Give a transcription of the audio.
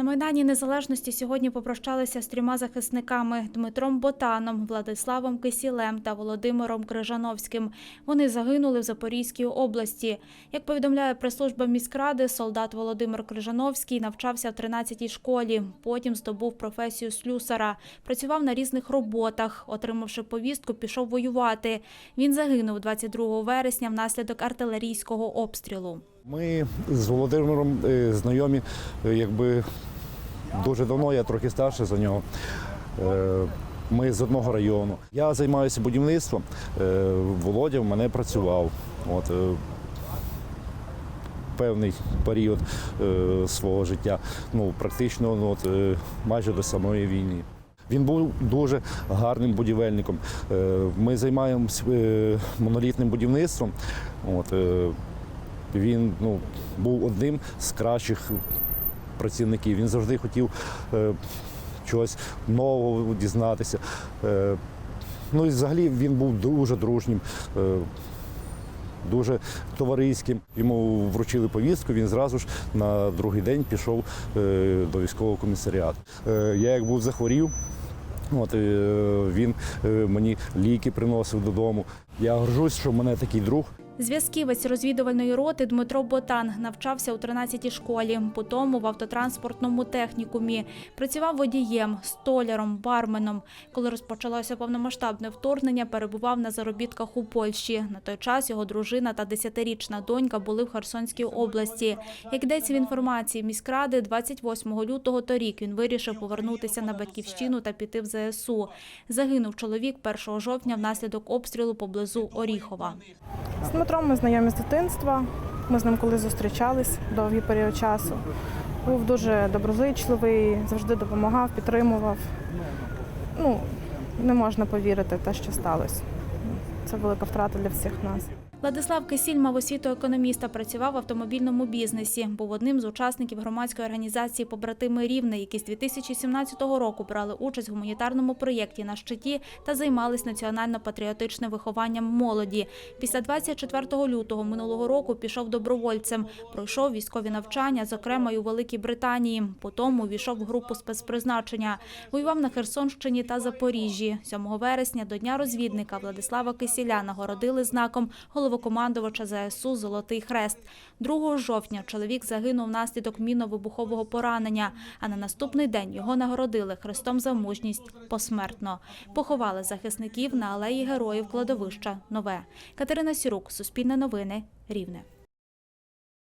На Майдані Незалежності сьогодні попрощалися з трьома захисниками Дмитром Ботаном, Владиславом Кисілем та Володимиром Крижановським. Вони загинули в Запорізькій області. Як повідомляє прес-служба міськради, солдат Володимир Крижановський навчався в 13-й школі. Потім здобув професію слюсара. Працював на різних роботах. Отримавши повістку, пішов воювати. Він загинув 22 вересня внаслідок артилерійського обстрілу. Ми з Володимиром е, знайомі е, якби дуже давно, я трохи старший за нього. Е, Ми з одного району. Я займаюся будівництвом. е, Володя в мене працював. От, е, певний період е, свого життя, ну практично ну, от, е, майже до самої війни. Він був дуже гарним будівельником. Е, Ми займаємося е, монолітним будівництвом. От, е, він ну, був одним з кращих працівників. Він завжди хотів е, чогось нового дізнатися. Е, ну і взагалі він був дуже дружнім. Е, Дуже товариським. Йому вручили повістку, він зразу ж на другий день пішов е, до військового комісаріату. Е, я як був захворів, от, е, він мені ліки приносив додому. Я горжусь, що в мене такий друг. Зв'язківець розвідувальної роти Дмитро Ботан навчався у 13-й школі, потім в автотранспортному технікумі. Працював водієм, столяром, барменом. Коли розпочалося повномасштабне вторгнення, перебував на заробітках у Польщі. На той час його дружина та 10-річна донька були в Херсонській області. Як йдеться в інформації міськради, 28 лютого торік він вирішив повернутися на батьківщину та піти в ЗСУ. Загинув чоловік 1 жовтня внаслідок обстрілу поблизу Оріхова. З Дмитром ми знайомі з дитинства. Ми з ним колись зустрічались довгий період часу. Був дуже доброзичливий, завжди допомагав, підтримував. Ну, не можна повірити в те, що сталося. Це велика втрата для всіх нас. Владислав Кисіль мав освіту економіста, працював в автомобільному бізнесі. Був одним з учасників громадської організації Побратими Рівне, які з 2017 року брали участь в гуманітарному проєкті на щиті та займались національно-патріотичним вихованням молоді. Після 24 лютого минулого року пішов добровольцем. Пройшов військові навчання, зокрема й у Великій Британії. Потім увійшов в групу спецпризначення. Воював на Херсонщині та Запоріжжі. 7 вересня до Дня розвідника Владислава Кисіля нагородили знаком головокомандувача ЗСУ Золотий Хрест. 2 жовтня чоловік загинув внаслідок мінно-вибухового поранення, а на наступний день його нагородили хрестом за мужність посмертно. Поховали захисників на алеї героїв кладовища Нове. Катерина Сірук, Суспільне новини, Рівне.